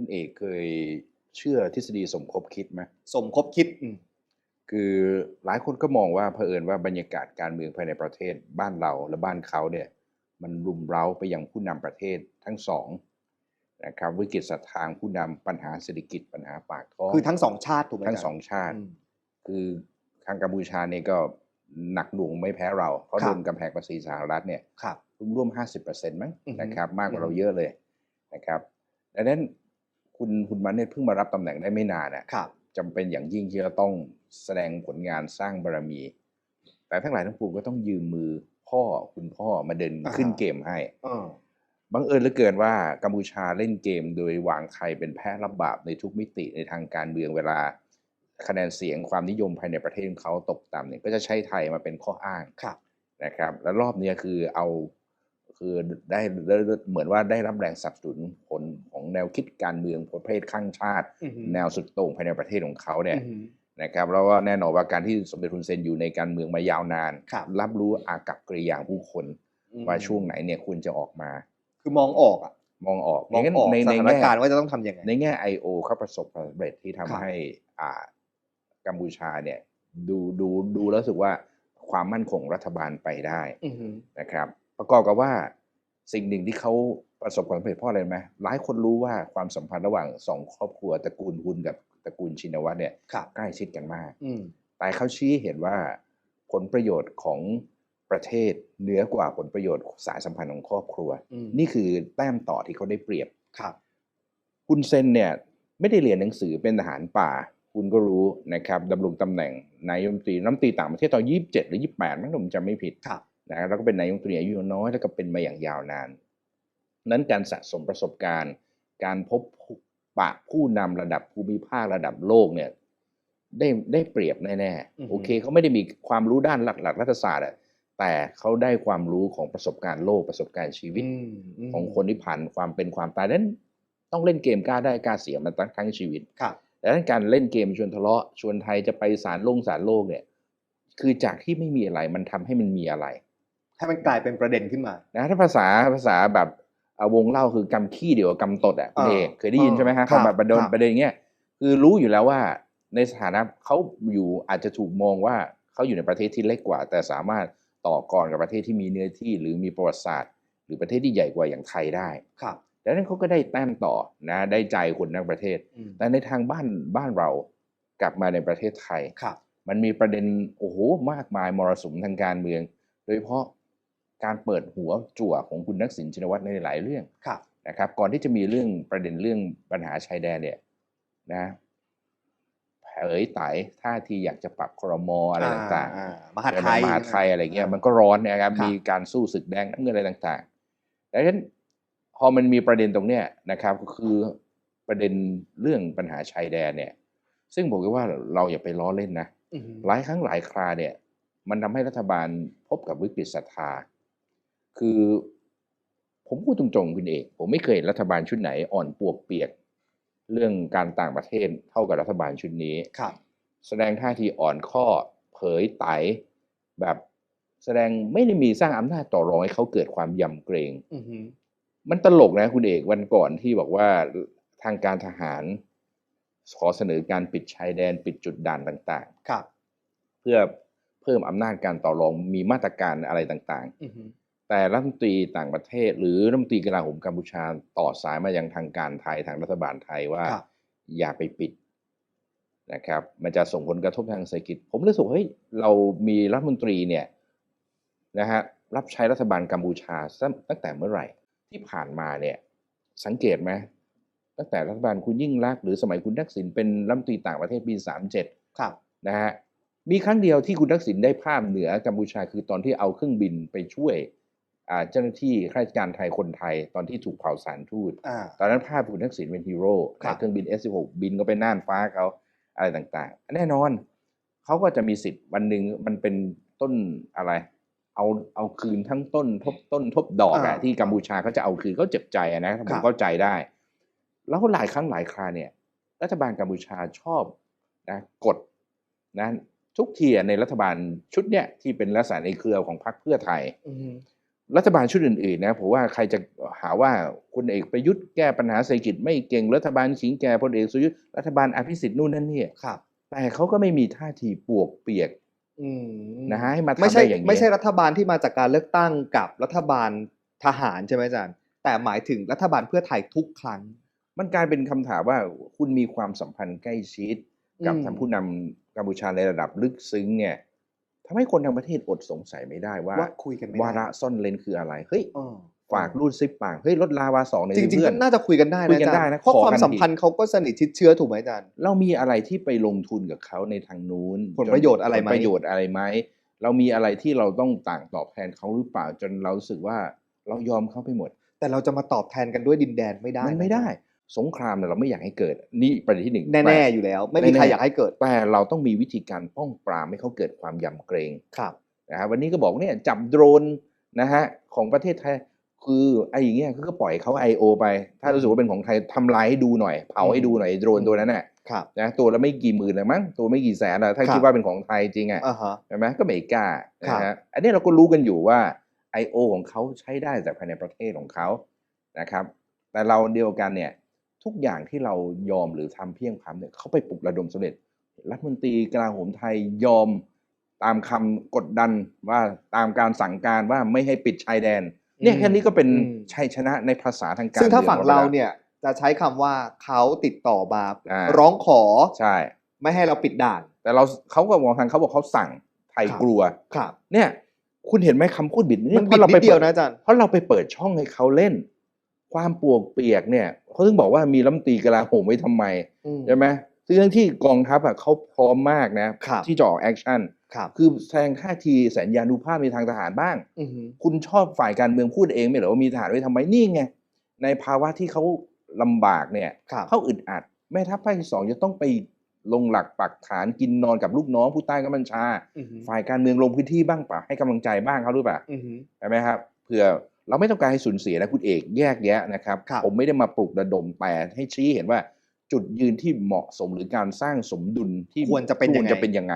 คุณเอกเคยเชื่อทฤษฎีสมคบคิดไหมสมคบคิดอืมคือหลายคนก็มองว่าเผอิญว่าบรรยากาศการเมืองภายในประเทศบ้านเราและบ้านเขาเนี่ยมันรุมเร้าไปยังผู้นำประเทศทั้งสองนะครับวิกฤตศรัทธางผู้นำปัญหาเศรษฐกิจปัญหาปากท้องคือทั้งสองชาติถูกไหมทั้งาจารย์สองชาติอืมคือทางกัมพูชาเนี่ยก็หนักหน่วงไม่แพ้เราเขาครับโดนกำแพงภาษีสหรัฐเนี่ยครับร่วมห้าสิบเปอร์เซ็นต์มั้งอือฮึนะครับ มากกว่าอือฮึเราเยอะเลยนะครับดังนั้น คุณคุณมันเนี่ยเพิ่งมารับตำแหน่งได้ไม่นานนะครับจำเป็นอย่างยิ่งที่จะต้องแสดงผลงานสร้างบารมี แต่ทั้งหลายทั้งปวงก็ต้องยืมมือพ่อคุณพ่อมาเดินอ่าฮะขึ้นเกมให้เออบังเอิญเหลือเกินว่ากัมพูชาเล่นเกมโดยวางไทยเป็นแพ้รับบาปในทุกมิติในทางการเมืองเวลาคะแนนเสียงความนิยมภายในประเทศของเขาตกต่ำเนี่ยก็จะใช้ไทยมาเป็นข้ออ้างครับนะครับ แล้วรอบเนี้ยคือเอา คือได้ได้เหมือนว่าได้รับแรงสนับสนุนผลของแนวคิดการเมืองประเภทข้างชาติอือฮึแนวสุดโต่งภายในประเทศของเขาเนี่ยอือฮึนะครับแล้วก็แน่นอนว่าการที่สมเด็จทุนเซนอยู่ในการเมืองมายาวนานครับรับรู้อากับกริยาผู้คนอืมว่าช่วงไหนเนี่ยควรจะออกมา คือมองออกอะมองออกมองงั้นออกในสในถานแง่การณ์ว่าจะต้องทำยังไงในแง่ I.O. เขาประสบความสำเร็จที่ทำครับให้อ่ากัมพูชาเนี่ยดูดูดูแล้วรู้สึกว่าความมั่นคงรัฐบาลไปได้อือฮึนะครับ ประกอบกับว่าสิ่งหนึ่งที่เขาประสบความสำเร็จเพราะอะไรไหมหลายคนรู้ว่าความสัมพันธ์ระหว่างสองครอบครัวตระกูลฮุนกับตระกูลชินวัตรเนี่ยครับใกล้ชิดกันมากอืมแต่เขาชี้เห็นว่าผลประโยชน์ของประเทศเหนือกว่าผลประโยชน์สายสัมพันธ์ของครอบครัวอืมนี่คือแต้มต่อที่เขาได้เปรียบครับคุณเซนเนี่ยไม่ได้เรียนหนังสือเป็นทหารป่า คุณก็รู้นะครับดำรงตำแหน่งนายกรัฐมนตรีน้ำตรีต่างประเทศตอนยี่สิบเจ็ดหรือยี่สิบแปดมั้งถ้าผมจำไม่ผิดครับ นะแล้วก็เป็นนายกรัฐมนตรีอายุน้อยแล้วก็เป็นมาอย่างยาวนาน นั้นการสะสมประสบการณ์ การพบปะผู้นำระดับภูมิภาคระดับโลกเนี่ยได้ได้เปรียบแน่อือฮึๆโอเคเขาไม่ได้มีความรู้ด้านหลักหลักรัฐศาสตร์อะแต่เขาได้ความรู้ของประสบการณ์โลกประสบการณ์ชีวิตอืมมของคนที่ผ่านความเป็นความตายนั้นต้องเล่นเกมกล้าได้กล้าเสียมาตั้งทั้งชีวิตครับดังนั้นการเล่นเกมชวนทะเลาะชวนไทยจะไปสารโลงสารโลกเนี่ย คือจากที่ไม่มีอะไรมันทำให้มันมีอะไร ให้มันกลายเป็นประเด็นขึ้นมานะถ้าภาษาภาษาแบบเอาวงเล่าคือกำขี้เดียวกับกำตดอะคุณอ่าเอกเคยได้ยินใช่ไหมฮะครับแบบประเด็นครับประเด็นอย่างเงี้ยคือรู้อยู่แล้วว่าในสถานะเขาอยู่อาจจะถูกมองว่าเขาอยู่ในประเทศที่เล็กกว่า แต่สามารถต่อกรกับประเทศที่มีเนื้อที่หรือมีประวัติศาสตร์ หรือประเทศที่ใหญ่กว่าอย่างไทยได้ครับดังนั้นเขาก็ได้แต้มต่อนะได้ใจคนทั้งประเทศอืมแต่ในทางบ้านบ้านเรากลับมาในประเทศไทยครับ มันมีประเด็นโอ้โหมากมายมรสุมทางการเมือง โดยเฉพาะ การเปิดหัวจั่วของคุณนักสินชินวัตรในหลายเรื่องครับนะครับก่อนที่จะมีเรื่องประเด็นเรื่องปัญหาชายแดนเนี่ยนะเผยไตท่าทีอยากจะปรับครมอะไรต่างอ่ๆมหาดไทยมหาไทยอะไรเงี้ยมันก็ร้อนนะครับครับมีการสู้ศึกแดงน้ำเงินอะไรต่างๆดังนั้นพอมันมีประเด็นตรงเนี้ยนะครับก็คือประเด็นเรื่องปัญหาชายแดนเนี่ย ซึ่งผมคิดว่าเราอย่าไปล้อเล่นนะอือฮึหลายครั้งหลายคราเนี่ย มันทำให้รัฐบาลพบกับวิกฤตศรัทธา คือผมพูดตรงๆคุณเอกผมไม่เคยเห็นรัฐบาลชุดไหนอ่อนปวกเปียก เรื่องการต่างประเทศเท่ากับรัฐบาลชุดนี้ครับ แสดงท่าทีอ่อนข้อเผยไตแบบแสดงไม่ได้มีสร้างอำนาจต่อรองให้เขาเกิดความยำเกรงอือฮึมันตลกนะคุณเอกวันก่อนที่บอกว่าทางการทหาร ขอเสนอการปิดชายแดนปิดจุดด่านต่างครับๆเพื่อเพิ่มอำนาจการต่อรองมีมาตรการอะไรต่างอือฮึๆ แต่รัฐมนตรีต่างประเทศ หรือรัฐมนตรีกลาโหมกัมพูชาต่อสายมายังทางการไทยทางรัฐบาลไทยว่าครับอย่าไปปิดนะครับ มันจะส่งผลกระทบทางเศรษฐกิจ ผมรู้สึกว่าเฮ้ยเรามีรัฐมนตรีเนี่ยนะฮะรับใช้รัฐบาลกัมพูชาตั้งแต่เมื่อไหร่ที่ผ่านมาเนี่ย สังเกตไหมตั้งแต่รัฐบาลคุณยิ่งรักษณ์หรือสมัยคุณทักษิณเป็นรัฐมนตรีต่างประเทศปีสามเจ็ดครับนะฮะมีครั้งเดียวที่คุณทักษิณได้ภาพเหนือกัมพูชาคือตอนที่เอาเครื่องบินไปช่วยอ่า เจ้าหน้าที่ข้าราชการไทยคนไทยตอนที่ถูกเผาสารทูตอ่าตอนนั้นภาพคุณทักษิณเป็นฮีโร่ครับนะเครื่องบิน S16 บินก็ไปน่านฟ้าเขาอะไรต่างๆ แน่นอนเขาก็จะมีสิทธิ์วันหนึ่งมันเป็นต้นอะไร เอาเอาคืนทั้งต้นทบต้นทบดอกอะที่กัมพูชาเขาจะเอาคืนเขาเจ็บใจอะนะผมเข้าใจได้ แล้วหลายครั้งหลายคราเนี่ย รัฐบาลกัมพูชาชอบนะกดนะทุกทีอะในรัฐบาลชุดเนี้ยที่เป็นลักษณะในเครือของพรรคเพื่อไทยอือฮึ รัฐบาลชุดอื่นๆนะผมว่าใครจะหาว่าคุณเอกประยุทธ์แก้ปัญหาเศรษฐกิจไม่เก่งรัฐบาลขิงแก่พลเอกสุยุทธ์รัฐบาลอภิสิทธิ์นู่นนั่นนี่ครับแต่เขาก็ไม่มีท่าทีปวกเปียกอืมนะฮะให้มาทำไม่ใช่ได้อย่างนี้ไม่ใช่รัฐบาลที่มาจากการเลือกตั้งกับรัฐบาลทหารใช่ไหมอาจารย์ แต่หมายถึงรัฐบาลเพื่อไทยทุกครั้ง มันกลายเป็นคำถามว่าคุณมีความสัมพันธ์ใกล้ชิด กับอืมทางผู้นำกัมพูชาในระดับลึกซึ้งเนี่ย ทำให้คนทั้งประเทศอดสงสัยไม่ได้ว่าว่าคุยกันไม่ได้วาระซ่อนเลนคืออะไรเฮ้ยเออฝากรูดซิปปากเฮ้ยลดลาวาสองในจริงๆเพื่ก็อนน่าจะคุยกันได้คุนะยกันอาจารได้ย์นะเพราะขอความกันสัมพันธ์เขาก็สนิทชิดเชื้อถูกไหมอาจารย์เรามีอะไรที่ไปลงทุนกับเขาในทางนู้นผลประโยชน์อะไรไหมผลประโยชน์อะไรไหมเรามีอะไรที่เราต้องต่างตอบแทนเขาหรือเปล่าจนเรารู้สึกว่าเรายอมเขาไปหมด แต่เราจะมาตอบแทนกันด้วยดินแดนไม่ได้มันไม่ได้ สงครามเนี่ยเราไม่อยากให้เกิด นี่ประเด็นที่หนึ่งแน่ๆอยู่แล้ว ไม่มีใครแน่ๆอยากให้เกิด แต่เราต้องมีวิธีการป้องปรามให้เขาเกิดความยำเกรงครับนะฮะวันนี้ก็บอกเนี่ยจับโดรนนะฮะของประเทศไทยคือไอ้อย่างเงี้ยก็ปล่อยเขา I.O. ไป ถ้ารู้สึกว่าเป็นของไทยทำลายให้ดูหน่อย เผาให้ดูหน่อยไอ้โดรนตัวนั้นน่ะครับนะตัวละไม่กี่หมื่นเลยมั้งตัวไม่กี่แสนอะถ้าครับคิดว่าเป็นของไทยจริงอะอ่าฮะใช่ไหมก็ไม่กล้าครับนะฮะอันนี้เราก็รู้กันอยู่ว่า I.O. ของเขาใช้ได้จากภายในประเทศของเขานะครับ แต่เราเดียวกันเนี่ย ทุกอย่างที่เรายอมหรือทำเพียงพำเนี่ยเขาไปปลุกระดมสำเร็จ รัฐมนตรีกลาโหมไทยยอมตามคำกดดันว่าตามการสั่งการว่าไม่ให้ปิดชายแดน เนี่ยอืมแค่นี้ก็เป็นอืมชัยชนะในภาษาทางการซึ่งถ้ามือฝั่งหมดเราแล้วเนี่ยจะใช้คำว่าเขาติดต่อมาอ่าร้องขอใช่ ไม่ให้เราปิดด่าน แต่เราเขาก็มองทางเขาบอกเขาสั่งไทยครับกลัวครับ เนี่ย คุณเห็นไหมคำพูดบิดมันเพบิดราะเรานิไปดเดียวปินะอาจารย์เพราะเราไปเปิดช่องให้เขาเล่น ความปวกเปียกเนี่ยเขาถึงบอกว่ามีรัฐมนตรีกลาโหมไว้ทำไมอืมใช่ไหมซึ่งทั้งที่กองทัพอะเขาพร้อมมากนะครับที่จะออกแอคชั่นครับคือแสดงท่าทีสัญญานุภาพในทางทหารบ้างอือฮึคุณชอบฝ่ายการเมืองพูดเองไม่เหรอว่ามีทหารไว้ทำไมนี่ไงในภาวะที่เขาลำบากเนี่ยครับเขาอึดอัด แม่ทัพภาคที่สองจะต้องไปลงหลักปักฐานกินนอนกับลูกน้องผู้ใต้กำบัญชาอือฮึฝ่ายการเมืองลงพื้นที่บ้างป่ะให้กำลังใจบ้างเขาหรือเปล่าอือฮึใช่ไหมครับเผื่อ เราไม่ต้องการให้สูญเสียนะคุณเอกแยกแยะนะครับ ผมไม่ได้มาปลุกระดมแต่ให้ชี้เห็นว่าจุดยืนที่เหมาะสมหรือการสร้างสมดุลที่ควรจะเป็นยังไง